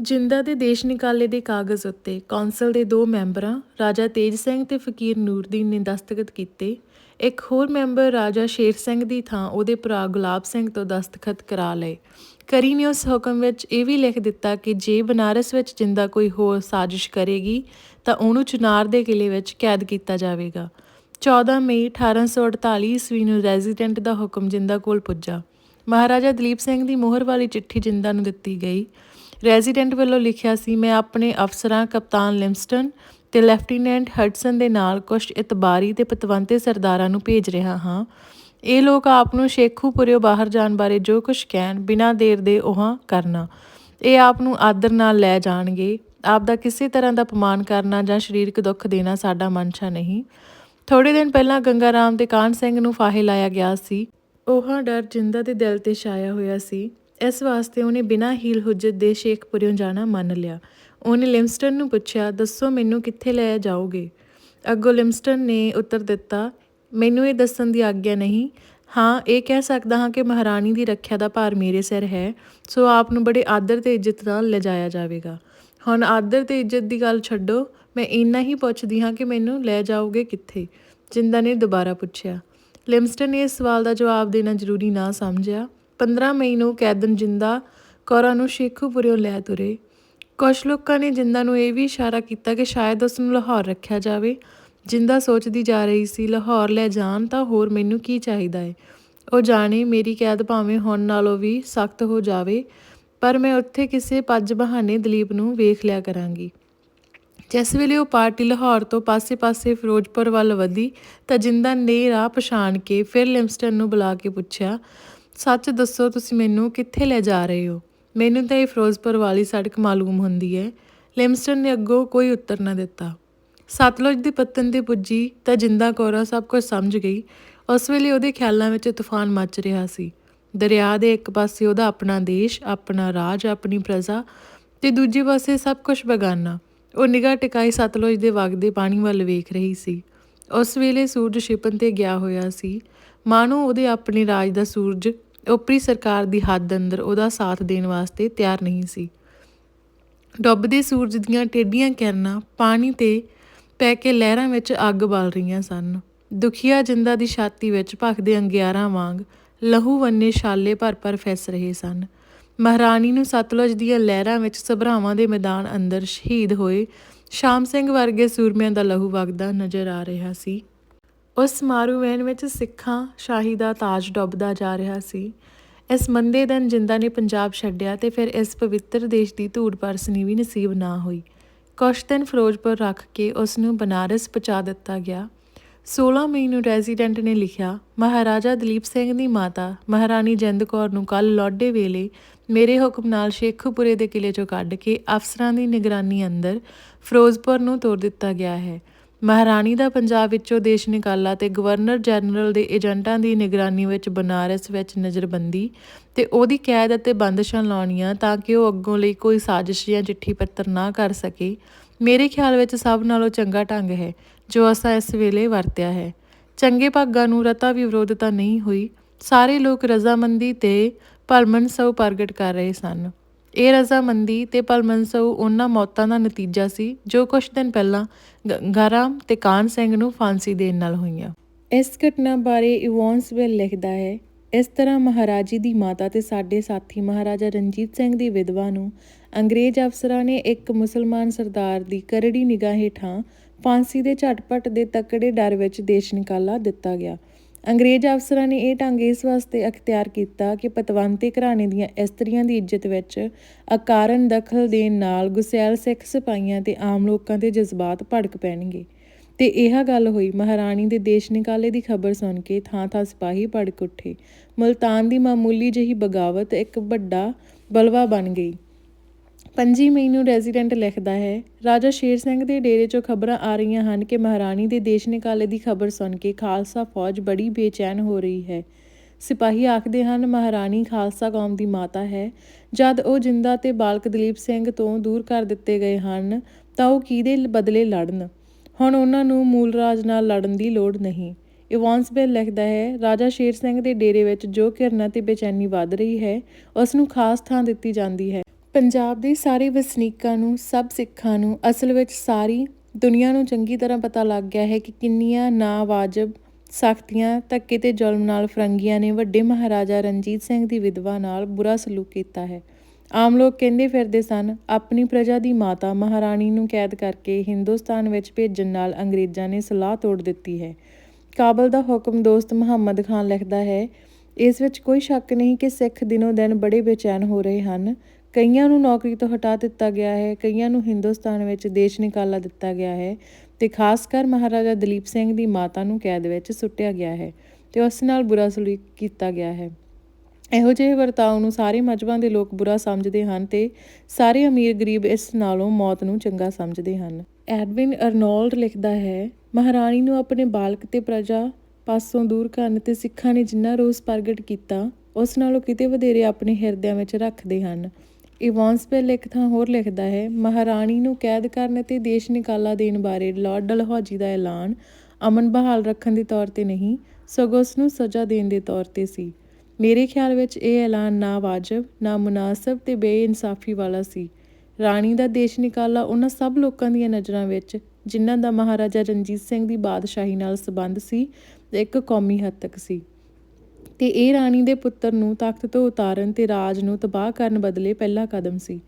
ਜਿੰਦਾ ਦੇ ਦੇਸ਼ ਨਿਕਾਲੇ ਦੇ ਕਾਗਜ਼ ਉੱਤੇ ਕੌਂਸਲ ਦੇ ਦੋ ਮੈਂਬਰਾਂ, ਰਾਜਾ ਤੇਜ ਸਿੰਘ ਤੇ ਫਕੀਰ ਨੂਰਦੀਨ ਨੇ ਦਸਤਖਤ ਕੀਤੇ। ਇੱਕ ਹੋਰ ਮੈਂਬਰ, ਰਾਜਾ ਸ਼ੇਰ ਸਿੰਘ ਦੀ ਥਾਂ, ਉਹਦੇ ਭਰਾ ਗੁਲਾਬ ਸਿੰਘ ਤੋਂ ਦਸਤਖਤ ਕਰਾ ਲਏ। ਕਰੀ ਨੇ ਉਸ ਹੁਕਮ ਵਿੱਚ ਇਹ ਵੀ ਲਿਖ ਦਿੱਤਾ ਕਿ ਜੇ ਬਨਾਰਸ ਵਿੱਚ ਜਿੰਦਾ ਕੋਈ ਹੋਰ ਸਾਜ਼ਿਸ਼ ਕਰੇਗੀ, ਤਾਂ ਉਹਨੂੰ ਚੁਨਾਰ ਦੇ ਕਿਲੇ ਵਿੱਚ ਕੈਦ ਕੀਤਾ ਜਾਵੇਗਾ। 14 ਮਈ 1848 ਈਸਵੀ ਨੂੰ ਰੈਜ਼ੀਡੈਂਟ ਦਾ ਹੁਕਮ ਜਿੰਦਾ ਕੋਲ ਪੁੱਜਾ। ਮਹਾਰਾਜਾ ਦਲੀਪ ਸਿੰਘ ਦੀ ਮੋਹਰ ਵਾਲੀ ਚਿੱਠੀ ਜਿੰਦਾ ਨੂੰ ਦਿੱਤੀ ਗਈ। ਰੈਜ਼ੀਡੈਂਟ ਵੱਲੋਂ ਲਿਖਿਆ ਸੀ, ਮੈਂ ਆਪਣੇ ਅਫਸਰਾਂ, ਕਪਤਾਨ ਲਿਮਸਟਨ ਤੇ ਲੈਫਟੀਨੈਂਟ ਹਟਸਨ ਦੇ ਨਾਲ ਕੁਝ ਇਤਬਾਰੀ ਤੇ ਪਤਵੰਤੇ ਸਰਦਾਰਾਂ ਨੂੰ ਭੇਜ ਰਿਹਾ ਹਾਂ। ਇਹ ਲੋਕ ਆਪ ਨੂੰ ਸ਼ੇਖੂਪੁਰਿਓ ਬਾਹਰ ਜਾਣ ਬਾਰੇ ਜੋ ਕੁਝ ਕਹਿਣ, ਬਿਨਾਂ ਦੇਰ ਦੇ ਉਹ ਕਰਨਾ। ਇਹ ਆਪ ਨੂੰ ਆਦਰ ਨਾਲ ਲੈ ਜਾਣਗੇ। ਆਪ ਦਾ ਕਿਸੇ ਤਰ੍ਹਾਂ ਦਾ ਅਪਮਾਨ ਕਰਨਾ ਜਾਂ ਸਰੀਰਕ ਦੁੱਖ ਦੇਣਾ ਸਾਡਾ ਮਨਸ਼ਾ ਨਹੀਂ। ਥੋੜੇ ਦਿਨ ਪਹਿਲਾਂ ਗੰਗਾ ਰਾਮ ਤੇ ਕਾਨ ਸਿੰਘ ਨੂੰ ਫਾਹੇ ਲਾਇਆ ਗਿਆ ਸੀ। ਉਹ ਡਰ ਜਿੰਦਾ ਦੇ ਦਿਲ ਤੇ ਛਾਇਆ ਹੋਇਆ ਸੀ। ਇਸ ਵਾਸਤੇ ਉਹਨੇ ਬਿਨਾਂ ਹੀਲ ਹੁਜਤ ਦੇ ਸ਼ੇਖਪੁਰਿਓਂ ਜਾਣਾ ਮੰਨ ਲਿਆ। ਉਹਨੇ ਲਿਮਸਟਨ ਨੂੰ ਪੁੱਛਿਆ, ਦੱਸੋ ਮੈਨੂੰ ਕਿੱਥੇ ਲੈ ਜਾਓਗੇ? ਅੱਗੋਂ ਲਿਮਸਟਨ ਨੇ ਉੱਤਰ ਦਿੱਤਾ, ਮੈਨੂੰ ਇਹ ਦੱਸਣ ਦੀ ਆਗਿਆ ਨਹੀਂ। ਹਾਂ, ਇਹ ਕਹਿ ਸਕਦਾ ਹਾਂ ਕਿ ਮਹਾਰਾਣੀ ਦੀ ਰੱਖਿਆ ਦਾ ਭਾਰ ਮੇਰੇ ਸਿਰ ਹੈ, ਸੋ ਆਪ ਨੂੰ ਬੜੇ ਆਦਰ ਤੇ ਇੱਜ਼ਤ ਨਾਲ ਲਿਜਾਇਆ ਜਾਵੇਗਾ। ਹੁਣ ਆਦਰ ਤੇ ਇੱਜ਼ਤ ਦੀ ਗੱਲ ਛੱਡੋ, ਮੈਂ ਇੰਨਾ ਹੀ ਪੁੱਛਦੀ ਹਾਂ ਕਿ ਮੈਨੂੰ ਲੈ ਜਾਓਗੇ ਕਿੱਥੇ? ਜਿੰਦਾ ਨੇ ਦੁਬਾਰਾ ਪੁੱਛਿਆ। ਲਿਮਸਟਨ ਨੇ ਇਸ ਸਵਾਲ ਦਾ ਜਵਾਬ ਦੇਣਾ ਜ਼ਰੂਰੀ ਨਾ ਸਮਝਿਆ। 15 ਮਈ ਨੂੰ ਕੈਦਨ ਜਿੰਦਾ ਕੌਰਾਂ ਨੂੰ ਸ਼ੇਖੂਪੁਰਿਓਂ ਲੈ ਤੁਰੇ। ਕੁਝ ਲੋਕਾਂ ਨੇ ਜਿੰਦਾ ਨੂੰ ਇਹ ਵੀ ਇਸ਼ਾਰਾ ਕੀਤਾ ਕਿ ਸ਼ਾਇਦ ਉਸ ਨੂੰ ਲਾਹੌਰ ਰੱਖਿਆ ਜਾਵੇ। ਜਿੰਦਾ ਸੋਚਦੀ ਜਾ ਰਹੀ ਸੀ, ਲਾਹੌਰ ਲੈ ਜਾਣ ਤਾਂ ਹੋਰ ਮੈਨੂੰ ਕੀ ਚਾਹੀਦਾ ਹੈ ਉਹ ਜਾਣੇ ਮੇਰੀ ਕੈਦ ਭਾਵੇਂ ਹੁਣ ਨਾਲੋਂ ਵੀ ਸਖਤ ਹੋ ਜਾਵੇ, ਪਰ ਮੈਂ ਉੱਥੇ ਕਿਸੇ ਪੱਜ ਬਹਾਨੇ ਦਲੀਪ ਨੂੰ ਵੇਖ ਲਿਆ ਕਰਾਂਗੀ। ਜਿਸ ਵੇਲੇ ਉਹ ਪਾਰਟੀ ਲਾਹੌਰ ਤੋਂ ਪਾਸੇ-ਪਾਸੇ ਫਿਰੋਜ਼ਪੁਰ ਵੱਲ ਵਧੀ ਤਾਂ ਜਿੰਦਾ ਨੇ ਰਾਹ ਪਛਾਣ ਕੇ ਫਿਰ ਲਿਮਸਟਨ ਨੂੰ ਬੁਲਾ ਕੇ ਪੁੱਛਿਆ ਸੱਚ ਦੱਸੋ ਤੁਸੀਂ ਮੈਨੂੰ ਕਿੱਥੇ ਲੈ ਜਾ ਰਹੇ ਹੋ? ਮੈਨੂੰ ਤਾਂ ਇਹ ਫਿਰੋਜ਼ਪੁਰ ਵਾਲੀ ਸੜਕ ਮਾਲੂਮ ਹੁੰਦੀ ਹੈ। ਲਿਮਸਟਨ ਨੇ ਅੱਗੋਂ ਕੋਈ ਉੱਤਰ ਨਾ ਦਿੱਤਾ। ਸਤਲੁਜ ਦੀ ਪੱਤਨ ਤੇ ਪੁੱਜੀ ਤਾਂ ਜਿੰਦਾ ਕੋਰਾ ਸਭ ਕੁਝ ਸਮਝ ਗਈ। ਉਸ ਵੇਲੇ ਉਹਦੇ ਖਿਆਲਾਂ ਵਿੱਚ ਤੂਫਾਨ ਮੱਚ ਰਿਹਾ ਸੀ। ਦਰਿਆ ਦੇ ਇੱਕ ਪਾਸੇ ਉਹਦਾ ਆਪਣਾ ਦੇਸ਼, ਆਪਣਾ ਰਾਜ, ਆਪਣੀ ਪ੍ਰਜਾ ਤੇ ਦੂਜੇ ਪਾਸੇ ਸਭ ਕੁਝ ਬਗਾਨਾ। ਉਹ ਨਿਗਾਹ ਟਿਕਾਈ ਸਤਲੁਜ ਦੇ ਵਗਦੇ ਪਾਣੀ ਵੱਲ ਵੇਖ ਰਹੀ ਸੀ। ਉਸ ਵੇਲੇ ਸੂਰਜ ਛਿਪਣ ਤੇ ਗਿਆ ਹੋਇਆ ਸੀ। ਮਾਨੋ ਉਹਦੇ ਆਪਣੇ ਰਾਜ ਦਾ ਸੂਰਜ ਉਪਰੀ ਸਰਕਾਰ ਦੀ ਹੱਦ ਅੰਦਰ ਉਹਦਾ ਸਾਥ ਦੇਣ ਵਾਸਤੇ ਤਿਆਰ ਨਹੀਂ ਸੀ। ਡੁੱਬਦੇ ਸੂਰਜ ਦੀਆਂ ਟੇਡੀਆਂ ਕਿਰਨਾਂ ਪਾਣੀ ਤੇ ਪੈ ਕੇ ਲਹਿਰਾਂ ਵਿੱਚ ਅੱਗ ਬਾਲ ਰਹੀਆਂ ਸਨ। ਦੁਖੀਆ ਜਿੰਦਾ ਦੀ ਛਾਤੀ ਵਿੱਚ ਭਖਦੇ ਅੰਗਿਆਰਾਂ ਵਾਂਗ ਲਹੂ ਵੰਨੇ ਛਾਲੇ ਭਰ ਭਰ ਫਿਸ ਰਹੇ ਸਨ। ਮਹਾਰਾਣੀ ਨੂੰ ਸਤਲੁਜ ਦੀਆਂ ਲਹਿਰਾਂ ਵਿੱਚ ਸਭਰਾਵਾਂ ਦੇ ਮੈਦਾਨ ਅੰਦਰ ਸ਼ਹੀਦ ਹੋਏ ਸ਼ਾਮ ਸਿੰਘ ਵਰਗੇ ਸੂਰਮਿਆਂ ਦਾ ਲਹੂ ਵਗਦਾ ਨਜ਼ਰ ਆ ਰਿਹਾ ਸੀ। ਉਸ ਮਾਰੂ ਵੈਨ ਵਿੱਚ ਸਿੱਖਾਂ, ਸ਼ਾਹੀ ਦਾ ਤਾਜ ਡੁੱਬਦਾ ਜਾ ਰਿਹਾ ਸੀ। ਇਸ ਮੰਦੇ ਦਿਨ ਜਿੰਦਾ ਨੇ ਪੰਜਾਬ ਛੱਡਿਆ ਤੇ ਫਿਰ ਇਸ ਪਵਿੱਤਰ ਦੇਸ਼ ਦੀ ਧੂੜ ਪਰਸਨੀ ਵੀ ਨਸੀਬ ਨਾ ਹੋਈ। ਕੁਛ ਦਿਨ ਫਿਰੋਜ਼ਪੁਰ ਰੱਖ ਕੇ ਉਸ ਨੂੰ ਬਨਾਰਸ ਪਹੁੰਚਾ ਦਿੱਤਾ ਗਿਆ। 16 ਮਈ ਨੂੰ ਰੈਜ਼ੀਡੈਂਟ ਨੇ ਲਿਖਿਆ, ਮਹਾਰਾਜਾ ਦਲੀਪ ਸਿੰਘ ਦੀ ਮਾਤਾ, ਮਹਾਰਾਣੀ ਜਿੰਦ ਕੌਰ ਨੂੰ ਕੱਲ ਲੋਡੇ ਵੇਲੇ ਮੇਰੇ ਹੁਕਮ ਨਾਲ ਸ਼ੇਖੂਪੁਰੇ ਦੇ ਕਿਲੇ ਚੋਂ ਕੱਢ ਕੇ ਅਫਸਰਾਂ ਦੀ ਨਿਗਰਾਨੀ ਅੰਦਰ ਫਿਰੋਜ਼ਪੁਰ ਨੂੰ ਤੋਰ ਦਿੱਤਾ ਗਿਆ ਹੈ। ਮਹਾਰਾਣੀ ਦਾ ਪੰਜਾਬ ਵਿੱਚੋਂ ਦੇਸ਼ ਨਿਕਾਲਾ ਤੇ ਗਵਰਨਰ ਜਨਰਲ ਦੇ ਏਜੰਟਾਂ ਦੀ ਨਿਗਰਾਨੀ ਵਿੱਚ ਬਨਾਰਸ ਵਿੱਚ ਨਜ਼ਰਬੰਦੀ ਤੇ ਉਹਦੀ ਕੈਦ ਅਤੇ ਬੰਦਸ਼ਾਂ ਲਾਉਣੀਆਂ ਤਾਂ ਕਿ ਉਹ ਅੱਗੋਂ ਲਈ ਕੋਈ ਸਾਜ਼ਿਸ਼ ਜਾਂ ਚਿੱਠੀ ਪੱਤਰ ਨਾ ਕਰ ਸਕੇ। ਮੇਰੇ ਖਿਆਲ ਵਿੱਚ ਸਭ ਨਾਲੋਂ ਚੰਗਾ ਢੰਗ ਹੈ, ਜੋ ਅਸਾਂ ਇਸ ਵੇਲੇ ਵਰਤਿਆ ਹੈ। ਚੰਗੇ ਭਾਗਾਂ ਨੂੰ ਰਤਾ ਵੀ ਵਿਰੋਧਤਾ ਨਹੀਂ ਹੋਈ। ਸਾਰੇ ਲੋਕ ਰਜ਼ਾਮੰਦੀ ਤੇ ਭਲਮਨਸਉ ਪ੍ਰਗਟ ਕਰ ਰਹੇ ਸਨ। ਇਹ ਰਜ਼ਾਮੰਦੀ ਤੇ ਭਲਮਨਸਉ ਉਹਨਾਂ ਮੌਤਾਂ ਦਾ ਨਤੀਜਾ ਸੀ, ਜੋ ਕੁਝ ਦਿਨ ਪਹਿਲਾਂ ਗੰਗਾਰਾਮ ਤੇ ਕਾਨ ਸਿੰਘ ਨੂੰ ਫਾਂਸੀ ਦੇਣ ਨਾਲ ਹੋਈਆਂ। ਇਸ ਘਟਨਾ ਬਾਰੇ ਇਵੋਨਸਵਿਲ ਲਿਖਦਾ ਹੈ, ਇਸ ਤਰ੍ਹਾਂ ਮਹਾਰਾਜੀ ਦੀ ਮਾਤਾ ਤੇ ਸਾਡੇ ਸਾਥੀ ਮਹਾਰਾਜਾ ਰਣਜੀਤ ਸਿੰਘ ਦੀ ਵਿਧਵਾ ਨੂੰ ਅੰਗਰੇਜ਼ ਅਫਸਰਾਂ ਨੇ ਇੱਕ ਮੁਸਲਮਾਨ ਸਰਦਾਰ ਦੀ ਕਰੜੀ ਨਿਗਾਹ ਹੇਠਾਂ ਫਾਂਸੀ ਦੇ ਝਟਪਟ ਦੇ ਤਕੜੇ ਡਰ ਵਿੱਚ ਦੇਸ਼ ਨਿਕਾਲਾ ਦਿੱਤਾ ਗਿਆ। ਅੰਗਰੇਜ਼ ਅਫਸਰਾਂ ਨੇ ਇਹ ਢੰਗ ਇਸ ਵਾਸਤੇ ਅਖਤਿਆਰ ਕੀਤਾ ਕਿ ਪਤਵੰਤੇ ਘਰਾਣੇ ਦੀਆਂ ਇਸਤਰੀਆਂ ਦੀ ਇੱਜ਼ਤ ਵਿੱਚ ਅਕਾਰਨ ਦਖਲ ਦੇਣ ਨਾਲ ਗੁਸੈਲ ਸਿੱਖ ਸਿਪਾਹੀਆਂ ਤੇ ਆਮ ਲੋਕਾਂ ਦੇ ਜਜ਼ਬਾਤ ਭੜਕ ਪੈਣਗੇ। ਤੇ ਇਹ ਗੱਲ ਹੋਈ, ਮਹਾਰਾਣੀ ਦੇ ਦੇਸ਼ ਨਿਕਾਲੇ ਦੀ ਖਬਰ ਸੁਣ ਕੇ ਥਾਂ-ਥਾਂ ਸਿਪਾਹੀ ਭੜਕ ਉੱਠੇ। ਮਲਤਾਨ ਦੀ ਮਾਮੂਲੀ ਜਿਹੀ ਬਗਾਵਤ ਇੱਕ ਵੱਡਾ ਬਲਵਾ ਬਣ ਗਈ। 5 ਮਈ ਨੂੰ ਰੈਜ਼ੀਡੈਂਟ ਲਿਖਦਾ ਹੈ। ਰਾਜਾ ਸ਼ੇਰ ਸਿੰਘ ਦੇ ਡੇਰੇ 'ਚੋਂ ਖਬਰਾਂ ਆ ਰਹੀਆਂ ਹਨ ਕਿ ਮਹਾਰਾਣੀ ਦੇ ਦੇਸ਼ ਨਿਕਾਲੇ ਦੀ ਖਬਰ ਸੁਣ ਕੇ ਖਾਲਸਾ ਫੌਜ ਬੜੀ ਬੇਚੈਨ ਹੋ ਰਹੀ ਹੈ। ਸਿਪਾਹੀ ਆਖਦੇ ਹਨ, ਮਹਾਰਾਣੀ, ਖਾਲਸਾ ਕੌਮ ਦੀ ਮਾਤਾ ਹੈ। ਜਦ ਉਹ ਜਿੰਦਾ ਤੇ ਬਾਲਕ ਦਲੀਪ ਸਿੰਘ ਤੋਂ ਦੂਰ ਕਰ ਦਿੱਤੇ ਗਏ ਹਨ, ਤਾਂ ਉਹ ਕਿਹਦੇ ਬਦਲੇ ਲੜਨ? ਹੁਣ ਉਹਨਾਂ ਨੂੰ ਮੂਲ ਰਾਜ ਨਾਲ ਲੜਨ ਦੀ ਲੋੜ ਨਹੀਂ। ਇਵਾਨਸਬੇਲ ਲਿਖਦਾ ਹੈ, ਰਾਜਾ ਸ਼ੇਰ ਸਿੰਘ ਦੇ ਡੇਰੇ ਵਿੱਚ ਜੋ ਘਿਰਨਾ ਤੇ ਬੇਚੈਨੀ ਵੱਧ ਰਹੀ ਹੈ, ਉਸ ਨੂੰ ਖਾਸ ਥਾਂ ਦਿੱਤੀ ਜਾਂਦੀ ਹੈ। ਪੰਜਾਬ ਦੇ ਸਾਰੇ ਵਸਨੀਕਾਂ ਨੂੰ, ਸਭ ਸਿੱਖਾਂ ਨੂੰ, ਅਸਲ ਵਿੱਚ ਸਾਰੀ ਦੁਨੀਆ ਨੂੰ ਚੰਗੀ ਤਰ੍ਹਾਂ ਪਤਾ ਲੱਗ ਗਿਆ ਹੈ ਕਿ ਕਿੰਨੀਆਂ ਨਾਵਾਜਬ ਸਖਤੀਆਂ ਧੱਕੇ ਤੇ ਜ਼ੁਲਮ ਨਾਲ ਫਰੰਗੀਆਂ ਨੇ ਵੱਡੇ ਮਹਾਰਾਜਾ ਰਣਜੀਤ ਸਿੰਘ ਦੀ ਵਿਧਵਾ ਨਾਲ ਬੁਰਾ ਸਲੂਕ ਕੀਤਾ ਹੈ। ਆਮ ਲੋਕ ਕਹਿੰਦੇ ਫਿਰਦੇ ਸਨ, ਆਪਣੀ ਪ੍ਰਜਾ ਦੀ ਮਾਤਾ ਮਹਾਰਾਣੀ ਨੂੰ ਕੈਦ ਕਰਕੇ ਹਿੰਦੁਸਤਾਨ ਵਿੱਚ ਭੇਜਣ ਨਾਲ ਅੰਗਰੇਜ਼ਾਂ ਨੇ ਸਲਾਹ ਤੋੜ ਦਿੱਤੀ ਹੈ। ਕਾਬਲ ਦਾ ਹੁਕਮ ਦੋਸਤ ਮੁਹੰਮਦ ਖਾਨ ਲਿਖਦਾ ਹੈ, ਇਸ ਵਿੱਚ ਕੋਈ ਸ਼ੱਕ ਨਹੀਂ ਕਿ ਸਿੱਖ ਦਿਨੋ ਦਿਨ ਬੜੇ ਬੇਚੈਨ ਹੋ ਰਹੇ ਹਨ। ਕਈਆਂ ਨੂੰ ਨੌਕਰੀ ਤੋਂ ਹਟਾ ਦਿੱਤਾ ਗਿਆ ਹੈ, ਕਈਆਂ ਨੂੰ ਹਿੰਦੁਸਤਾਨ ਵਿੱਚ ਦੇਸ਼ ਨਿਕਾਲਾ ਦਿੱਤਾ ਗਿਆ ਹੈ ਤੇ ਖਾਸ ਕਰ ਮਹਾਰਾਜਾ ਦਲੀਪ ਸਿੰਘ ਦੀ ਮਾਤਾ ਨੂੰ ਕੈਦ ਵਿੱਚ ਸੁੱਟਿਆ ਗਿਆ ਹੈ ਤੇ ਉਸ ਨਾਲ ਬੁਰਾ ਸਲੂਕ ਕੀਤਾ ਗਿਆ ਹੈ। ਇਹੋ ਜਿਹੇ ਵਰਤਾਓ ਨੂੰ ਸਾਰੇ ਮਜ਼ਹਬਾਂ ਦੇ ਲੋਕ ਬੁਰਾ ਸਮਝਦੇ ਹਨ ਤੇ ਸਾਰੇ ਅਮੀਰ ਗਰੀਬ ਇਸ ਨਾਲੋਂ ਮੌਤ ਨੂੰ ਚੰਗਾ ਸਮਝਦੇ ਹਨ। ਐਡਵਿਨ ਅਰਨੋਲਡ ਲਿਖਦਾ ਹੈ, ਮਹਾਰਾਣੀ ਨੂੰ ਆਪਣੇ ਬਾਲਕ ਤੇ ਪ੍ਰਜਾ ਪਾਸੋਂ ਦੂਰ ਕਰਨ ਤੇ ਸਿੱਖਾਂ ਨੇ ਜਿੰਨਾ ਰੋਸ ਪ੍ਰਗਟ ਕੀਤਾ, ਉਸ ਨਾਲੋਂ ਕਿਤੇ ਵਧੇਰੇ ਆਪਣੇ ਹਿਰਦਿਆਂ ਵਿੱਚ ਰੱਖਦੇ ਹਨ। ਇਵਾਂਸਬੈਲ ਇੱਕ ਥਾਂ ਹੋਰ ਲਿਖਦਾ ਹੈ, ਮਹਾਰਾਣੀ ਨੂੰ ਕੈਦ ਕਰਨ ਅਤੇ ਦੇਸ਼ ਨਿਕਾਲਾ ਦੇਣ ਬਾਰੇ ਲਾਰਡ ਡਲਹੌਜੀ ਦਾ ਐਲਾਨ ਅਮਨ ਬਹਾਲ ਰੱਖਣ ਦੇ ਤੌਰ ਤੇ ਨਹੀਂ, ਸਗੋਂ ਉਸ ਨੂੰ ਸਜ਼ਾ ਦੇਣ ਦੇ ਤੌਰ ਤੇ ਸੀ। ਮੇਰੇ ਖਿਆਲ ਵਿੱਚ ਇਹ ਐਲਾਨ ਨਾ ਵਾਜਬ, ਨਾ ਮੁਨਾਸਬ ਤੇ ਬੇਇਨਸਾਫੀ ਵਾਲਾ ਸੀ। ਰਾਣੀ ਦਾ ਦੇਸ਼ ਨਿਕਾਲਾ ਉਹਨਾਂ ਸਭ ਲੋਕਾਂ ਦੀਆਂ ਨਜ਼ਰਾਂ ਵਿੱਚ, ਜਿਨ੍ਹਾਂ ਦਾ ਮਹਾਰਾਜਾ ਰਣਜੀਤ ਸਿੰਘ ਦੀ ਬਾਦਸ਼ਾਹੀ ਨਾਲ ਸੰਬੰਧ ਸੀ, ਇੱਕ ਕੌਮੀ ਹੱਦ ਸੀ। ਤੇ ਇਹ ਰਾਣੀ ਦੇ ਪੁੱਤਰ ਨੂੰ ਤਖਤ ਤੋਂ ਉਤਾਰਨ ਤੇ ਰਾਜ ਨੂੰ ਤਬਾਹ ਕਰਨ ਬਦਲੇ ਪਹਿਲਾ ਕਦਮ ਸੀ।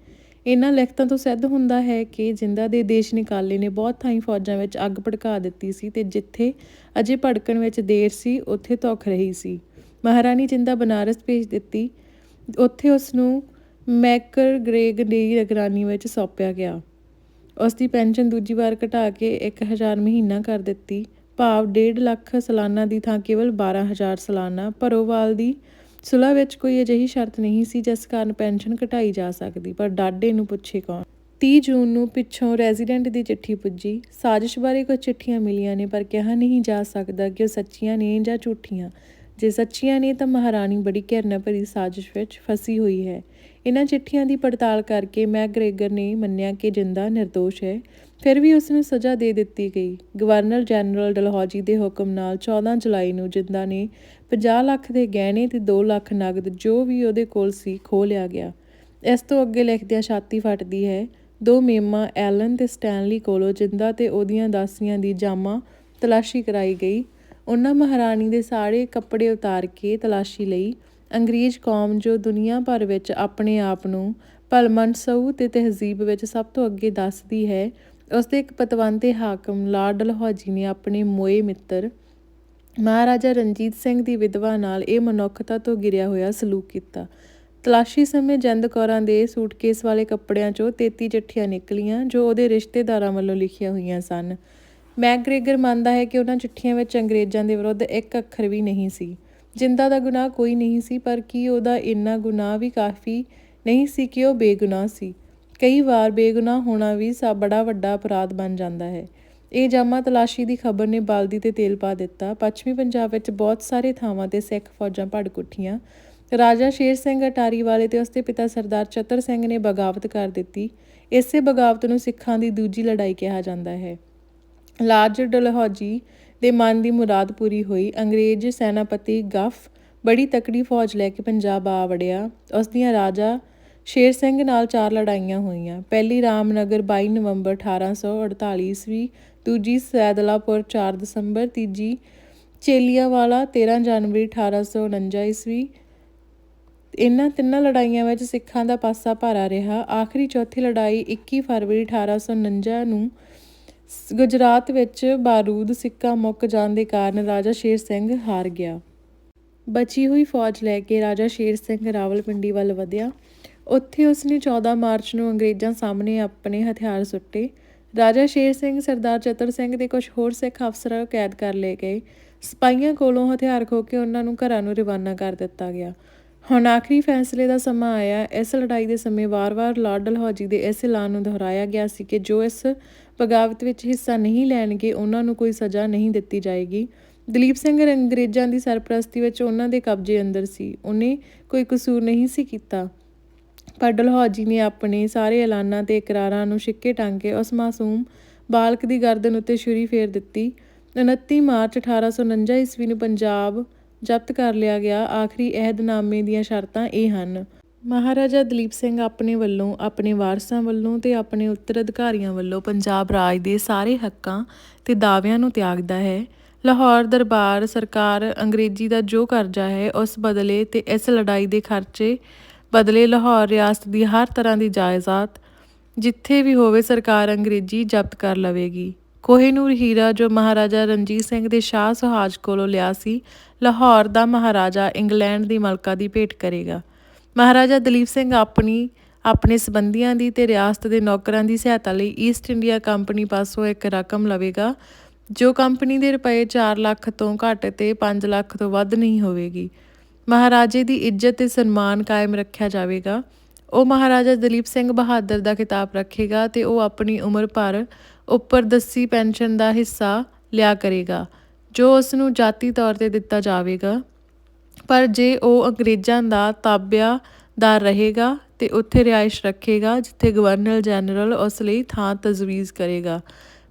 ਇਹਨਾਂ ਲਿਖਤਾਂ ਤੋਂ ਸਿੱਧ ਹੁੰਦਾ ਹੈ ਕਿ ਜਿੰਦਾ ਦੇ ਦੇਸ਼ ਨਿਕਾਲੇ ਨੇ ਬਹੁਤ ਥਾਈਂ ਫੌਜਾਂ ਵਿੱਚ ਅੱਗ ਭੜਕਾ ਦਿੱਤੀ ਸੀ ਤੇ ਜਿੱਥੇ ਅਜੇ ਭੜਕਣ ਵਿੱਚ ਦੇਰ ਸੀ, ਉੱਥੇ ਧੋਖ ਰਹੀ ਸੀ। ਮਹਾਰਾਣੀ ਜਿੰਦਾ ਬਨਾਰਸ ਭੇਜ ਦਿੱਤੀ। ਉੱਥੇ ਉਸ ਨੂੰ ਮੈਕਰ ਗ੍ਰੇਗ ਦੀ ਨਿਗਰਾਨੀ ਵਿੱਚ ਸੌਂਪਿਆ ਗਿਆ। ਉਸ ਦੀ ਪੈਨਸ਼ਨ ਦੂਜੀ ਵਾਰ ਘਟਾ ਕੇ 1000 ਮਹੀਨਾ ਕਰ ਦਿੱਤੀ। ਭਾਵ 1.5 ਲੱਖ ਸਾਲਾਨਾ ਦੀ ਥਾਂ ਕੇਵਲ 12000 ਸਾਲਾਨਾ ਭਰੋਵਾਲ ਦੀ ਸੁਲਾ ਵਿੱਚ ਕੋਈ ਅਜਿਹੀ ਸ਼ਰਤ ਨਹੀਂ ਸੀ ਜਿਸ ਕਾਰਨ ਪੈਨਸ਼ਨ ਘਟਾਈ ਜਾ ਸਕਦੀ, ਪਰ ਡਾਡੇ ਨੂੰ ਪੁੱਛੇ ਕੌਣ? 30 ਜੂਨ ਨੂੰ ਪਿੱਛੋਂ ਰੈਜ਼ੀਡੈਂਟ ਦੀ ਚਿੱਠੀ ਪੁੱਜੀ। ਸਾਜ਼ਿਸ਼ ਬਾਰੇ ਕੁਝ ਚਿੱਠੀਆਂ ਮਿਲੀਆਂ ਨੇ, ਪਰ ਕਿਹਾ ਨਹੀਂ ਜਾ ਸਕਦਾ ਕਿ ਉਹ ਸੱਚੀਆਂ ਨੇ ਜਾਂ ਝੂਠੀਆਂ। ਜੇ ਸੱਚੀਆਂ ਨੇ ਤਾਂ ਮਹਾਰਾਣੀ ਬੜੀ ਘਿਰਨਾ ਭਰੀ ਸਾਜ਼ਿਸ਼ ਵਿੱਚ ਫਸੀ ਹੋਈ ਹੈ। ਇਹਨਾਂ ਚਿੱਠੀਆਂ ਦੀ ਪੜਤਾਲ ਕਰਕੇ ਮੈਗਰੇਗਰ ਨੇ ਮੰਨਿਆ ਕਿ ਜਿੰਦਾ નિર્ਦੋਸ਼ ਹੈ। ਫਿਰ ਵੀ ਉਸ ਨੂੰ ਸਜ਼ਾ ਦੇ ਦਿੱਤੀ ਗਈ। ਗਵਰਨਰ ਜਨਰਲ ਡਲਹੌਜੀ ਦੇ ਹੁਕਮ ਨਾਲ 14 ਜੁਲਾਈ ਨੂੰ ਜਿੰਦਾ ਨੇ 50 ਲੱਖ ਦੇ ਗਹਿਣੇ ਤੇ 2 ਲੱਖ ਨਗਦ ਜੋ ਵੀ ਉਹਦੇ ਕੋਲ ਸੀ ਖੋਹ ਲਿਆ ਗਿਆ। ਇਸ ਤੋਂ ਅੱਗੇ ਲਿਖਦਿਆਂ ਛਾਤੀ ਫਟਦੀ ਹੈ, ਦੋ ਮੇਮਾ ਐਲਨ ਤੇ ਸਟੈਨਲੀ ਕੋਲੋਂ ਜਿੰਦਾ ਤੇ ਉਹਦੀਆਂ ਦਾਸੀਆਂ ਦੀ ਜਾਮਾ ਤਲਾਸ਼ੀ ਕਰਾਈ ਗਈ। ਉਹਨਾਂ ਮਹਾਰਾਣੀ ਦੇ ਸਾਰੇ ਕੱਪੜੇ ਉਤਾਰ ਕੇ ਤਲਾਸ਼ੀ ਲਈ। ਅੰਗਰੇਜ਼ ਕੌਮ ਜੋ ਦੁਨੀਆ ਭਰ ਵਿੱਚ ਆਪਣੇ ਆਪ ਨੂੰ ਭਲਮਨਸੂ ਤੇ ਤਹਿਜ਼ੀਬ ਵਿੱਚ ਸਭ ਤੋਂ ਅੱਗੇ ਦੱਸਦੀ ਹੈ ਉਸ ਦੇ ਇੱਕ ਪਤਵੰਤੇ ਹਾਕਮ ਲਾਰਡ ਡਲਹੌਜੀ ਨੇ ਆਪਣੇ ਮੋਏ ਮਿੱਤਰ ਮਹਾਰਾਜਾ ਰਣਜੀਤ ਸਿੰਘ ਦੀ ਵਿਧਵਾ ਨਾਲ ਇਹ ਮਨੁੱਖਤਾ ਤੋਂ ਗਿਰਿਆ ਹੋਇਆ ਸਲੂਕ ਕੀਤਾ। ਤਲਾਸ਼ੀ ਸਮੇਂ ਜੰਦ ਕੌਰਾਂ ਦੇ ਸੂਟਕੇਸ ਵਾਲੇ ਕੱਪੜਿਆਂ 'ਚੋਂ 33 ਚਿੱਠੀਆਂ ਨਿਕਲੀਆਂ, ਜੋ ਉਹਦੇ ਰਿਸ਼ਤੇਦਾਰਾਂ ਵੱਲੋਂ ਲਿਖੀਆਂ ਹੋਈਆਂ ਸਨ। ਮੈਗਰੇਗਰ ਮੰਨਦਾ ਹੈ ਕਿ ਉਹਨਾਂ ਚਿੱਠੀਆਂ ਵਿੱਚ ਅੰਗਰੇਜ਼ਾਂ ਦੇ ਵਿਰੁੱਧ ਇੱਕ ਅੱਖਰ ਵੀ ਨਹੀਂ ਸੀ। ਜਿੰਦਾ ਦਾ ਗੁਨਾਹ ਕੋਈ ਨਹੀਂ ਸੀ, ਪਰ ਕੀ ਉਹਦਾ ਇੰਨਾ ਗੁਨਾਹ ਵੀ ਕਾਫੀ ਨਹੀਂ ਸੀ ਕਿ ਉਹ ਬੇਗੁਨਾਹ ਸੀ? ਕਈ ਵਾਰ ਬੇਗੁਨਾਹ ਹੋਣਾ ਵੀ ਸਾ ਬੜਾ ਵੱਡਾ ਅਪਰਾਧ ਬਣ ਜਾਂਦਾ ਹੈ। ਇਹ ਜਾਮਾ ਤਲਾਸ਼ੀ ਦੀ ਖਬਰ ਨੇ ਬਾਲਦੀ ਤੇ ਤੇਲ ਪਾ ਦਿੱਤਾ। ਪੱਛਮੀ ਪੰਜਾਬ ਵਿੱਚ ਬਹੁਤ ਸਾਰੇ ਥਾਵਾਂ ਤੇ ਸਿੱਖ ਫੌਜਾਂ ਭੜਕ ਉੱਠੀਆਂ। ਰਾਜਾ ਸ਼ੇਰ ਸਿੰਘ ਅਟਾਰੀ ਵਾਲੇ ਤੇ ਉਸਦੇ ਪਿਤਾ ਸਰਦਾਰ ਚਤਰ ਸਿੰਘ ਨੇ ਬਗਾਵਤ ਕਰ ਦਿੱਤੀ। ਇਸੇ ਬਗਾਵਤ ਨੂੰ ਸਿੱਖਾਂ ਦੀ ਦੂਜੀ ਲੜਾਈ ਕਿਹਾ ਜਾਂਦਾ ਹੈ। ਲਾਰਜ ਡਲਹੌਜੀ ਦੇ ਮਨ ਦੀ ਮੁਰਾਦ ਪੂਰੀ ਹੋਈ। ਅੰਗਰੇਜ਼ ਸੈਨਾਪਤੀ ਗਫ ਬੜੀ ਤਕੜੀ ਫੌਜ ਲੈ ਕੇ ਪੰਜਾਬ ਆ ਵੜਿਆ। ਉਸ ਦੀਆਂ ਰਾਜਾ ਸ਼ੇਰ ਸਿੰਘ ਨਾਲ ਚਾਰ ਲੜਾਈਆਂ ਹੋਈਆਂ। ਪਹਿਲੀ ਰਾਮਨਗਰ 22 ਨਵੰਬਰ 1848 ਈਸਵੀ, ਦੂਜੀ ਸੈਦਲਾਪੁਰ 4 ਦਸੰਬਰ, ਤੀਜੀ ਚੇਲੀਆਵਾਲਾ 13 ਜਨਵਰੀ 1849 ਈਸਵੀ। ਇਹਨਾਂ ਤਿੰਨਾਂ ਲੜਾਈਆਂ ਵਿੱਚ ਸਿੱਖਾਂ ਦਾ ਪਾਸਾ ਭਾਰਾ ਰਿਹਾ। ਆਖਰੀ ਚੌਥੀ ਲੜਾਈ 21 ਫਰਵਰੀ 1849 ਨੂੰ ਗੁਜਰਾਤ ਵਿੱਚ ਬਾਰੂਦ ਸਿੱਕਾ ਮੁੱਕ ਜਾਣ ਦੇ ਕਾਰਨ ਰਾਜਾ ਸ਼ੇਰ ਸਿੰਘ ਹਾਰ ਗਿਆ। ਬਚੀ ਹੋਈ ਫੌਜ ਲੈ ਕੇ ਰਾਜਾ ਸ਼ੇਰ ਸਿੰਘ ਰਾਵਲਪਿੰਡੀ ਵੱਲ ਵਧਿਆ। ਉੱਥੇ ਉਸਨੇ 14 ਮਾਰਚ ਨੂੰ ਅੰਗਰੇਜ਼ਾਂ ਸਾਹਮਣੇ ਆਪਣੇ ਹਥਿਆਰ ਸੁੱਟੇ। ਰਾਜਾ ਸ਼ੇਰ ਸਿੰਘ, ਸਰਦਾਰ ਚਤਰ ਸਿੰਘ ਤੇ ਕੁਝ ਹੋਰ ਸਿੱਖ ਅਫਸਰਾਂ ਕੈਦ ਕਰ ਲਏ ਗਏ। ਸਿਪਾਹੀਆਂ ਕੋਲੋਂ ਹਥਿਆਰ ਖੋ ਕੇ ਉਹਨਾਂ ਨੂੰ ਘਰਾਂ ਨੂੰ ਰਵਾਨਾ ਕਰ ਦਿੱਤਾ ਗਿਆ। ਹੁਣ ਆਖਰੀ ਫੈਸਲੇ ਦਾ ਸਮਾਂ ਆਇਆ। ਇਸ ਲੜਾਈ ਦੇ ਸਮੇਂ ਵਾਰ-ਵਾਰ ਲਾਰਡ ਡਲਹੌਜੀ ਦੇ ਇਸ ਐਲਾਨ ਨੂੰ ਦੁਹਰਾਇਆ ਗਿਆ ਸੀ ਕਿ ਜੋ ਇਸ ਬਗਾਵਤ ਵਿੱਚ ਹਿੱਸਾ ਨਹੀਂ ਲੈਣਗੇ, ਉਹਨਾਂ ਨੂੰ ਕੋਈ ਸਜ਼ਾ ਨਹੀਂ ਦਿੱਤੀ ਜਾਏਗੀ। ਦਲੀਪ ਸਿੰਘ ਅੰਗਰੇਜ਼ਾਂ ਦੀ ਸਰਪ੍ਰਸਤੀ ਵਿੱਚ ਉਹਨਾਂ ਦੇ ਕਬਜ਼ੇ ਅੰਦਰ ਸੀ। ਉਹਨੇ ਕੋਈ ਕਸੂਰ ਨਹੀਂ ਸੀ ਕੀਤਾ। ਪਰ ਡਲਹੌਜੀ ਨੇ ਆਪਣੇ ਸਾਰੇ ਐਲਾਨਾਂ ਤੇ ਇਕਰਾਰਾਂ ਨੂੰ ਛਿੱਕੇ ਟੰਗ ਕੇ ਉਸ ਮਾਸੂਮ ਬਾਲਕ ਦੀ ਗਰਦਨ ਉੱਤੇ ਛੁਰੀ ਫੇਰ ਦਿੱਤੀ। 29 ਮਾਰਚ 1849 ਈਸਵੀ ਨੂੰ ਪੰਜਾਬ ਜ਼ਬਤ ਕਰ ਲਿਆ ਗਿਆ। ਆਖਰੀ ਅਹਿਦਨਾਮੇ ਦੀਆਂ ਸ਼ਰਤਾਂ ਇਹ ਹਨ। ਮਹਾਰਾਜਾ ਦਲੀਪ ਸਿੰਘ ਆਪਣੇ ਵੱਲੋਂ, ਆਪਣੇ ਵਾਰਸਾਂ ਵੱਲੋਂ ਤੇ ਆਪਣੇ ਉੱਤਰਾਧਿਕਾਰੀਆਂ ਵੱਲੋਂ ਪੰਜਾਬ ਰਾਜ ਦੇ ਸਾਰੇ ਹੱਕਾਂ ਤੇ ਦਾਅਵਿਆਂ ਨੂੰ ਤਿਆਗਦਾ ਹੈ। ਲਾਹੌਰ ਦਰਬਾਰ ਸਰਕਾਰ ਅੰਗਰੇਜ਼ੀ ਦਾ ਜੋ ਕਰਜ਼ਾ ਹੈ, ਉਸ ਬਦਲੇ ਤੇ ਇਸ ਲੜਾਈ ਦੇ ਖਰਚੇ ਬਦਲੇ ਲਾਹੌਰ ਰਿਆਸਤ ਦੀ ਹਰ ਤਰ੍ਹਾਂ ਦੀ ਜਾਇਦਾਦ ਜਿੱਥੇ ਵੀ ਹੋਵੇ ਸਰਕਾਰ ਅੰਗਰੇਜ਼ੀ ਜ਼ਬਤ ਕਰ ਲਵੇਗੀ। ਕੋਹਿਨੂਰ ਹੀਰਾ ਜੋ ਮਹਾਰਾਜਾ ਰਣਜੀਤ ਸਿੰਘ ਦੇ ਸ਼ਾਹ ਸੁਹਾਜ ਕੋਲੋਂ ਲਿਆ ਸੀ, ਲਾਹੌਰ ਦਾ ਮਹਾਰਾਜਾ ਇੰਗਲੈਂਡ ਦੀ ਮਲਕਾ ਦੀ ਭੇਟ ਕਰੇਗਾ। ਮਹਾਰਾਜਾ ਦਲੀਪ ਸਿੰਘ ਆਪਣੀ, ਆਪਣੇ ਸਬੰਧੀਆਂ ਦੀ ਤੇ ਰਿਆਸਤ ਦੇ ਨੌਕਰਾਂ ਦੀ ਸਹਾਇਤਾ ਲਈ ਈਸਟ ਇੰਡੀਆ ਕੰਪਨੀ ਪਾਸੋਂ ਇੱਕ ਰਕਮ ਲਵੇਗਾ, ਜੋ ਕੰਪਨੀ ਦੇ ਰੁਪਏ 4 ਲੱਖ ਤੋਂ ਘੱਟ ਤੇ 5 ਲੱਖ ਤੋਂ ਵੱਧ ਨਹੀਂ ਹੋਵੇਗੀ। ਮਹਾਰਾਜੇ ਦੀ ਇੱਜ਼ਤ ਤੇ ਸਨਮਾਨ ਕਾਇਮ ਰੱਖਿਆ ਜਾਵੇਗਾ। ਉਹ ਮਹਾਰਾਜਾ ਦਲੀਪ ਸਿੰਘ ਬਹਾਦਰ ਦਾ ਖਿਤਾਬ ਰੱਖੇਗਾ ਤੇ ਉਹ ਆਪਣੀ ਉਮਰ ਭਰ ਉੱਪਰ ਦੱਸੀ ਪੈਨਸ਼ਨ ਦਾ ਹਿੱਸਾ ਲਿਆ ਕਰੇਗਾ, ਜੋ ਉਸ ਨੂੰ ਜਾਤੀ ਤੌਰ ਤੇ ਦਿੱਤਾ ਜਾਵੇਗਾ। ਪਰ ਜੇ ਉਹ ਅੰਗਰੇਜ਼ਾਂ ਦਾ ਤਾਬਿਆਦਾਰ ਰਹੇਗਾ ਤੇ ਉੱਥੇ ਰਿਹਾਇਸ਼ ਰੱਖੇਗਾ, ਜਿੱਥੇ ਗਵਰਨਰ ਜਨਰਲ ਉਸ ਲਈ ਥਾਂ ਤਜਵੀਜ਼ ਕਰੇਗਾ।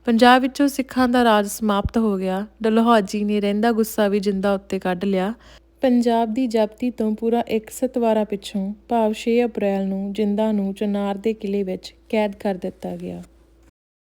ਪੰਜਾਬ ਵਿੱਚੋਂ ਸਿੱਖਾਂ ਦਾ ਰਾਜ ਸਮਾਪਤ ਹੋ ਗਿਆ। ਡਲਹੌਜੀ ਨੇ ਰਹਿੰਦਾ ਗੁੱਸਾ ਵੀ ਜਿੰਦਾ ਉੱਤੇ ਕੱਢ ਲਿਆ। ਪੰਜਾਬ ਦੀ ਜਾਪਤੀ ਤੋਂ ਪੂਰਾ ਇੱਕ ਸਤਵਾਰਾ ਪਿੱਛੋਂ ਭਾਵ 6 ਅਪ੍ਰੈਲ ਨੂੰ ਜਿੰਦਾ ਨੂੰ ਚਨਾਰ ਦੇ ਕਿਲੇ ਵਿੱਚ ਕੈਦ ਕਰ ਦਿੱਤਾ ਗਿਆ।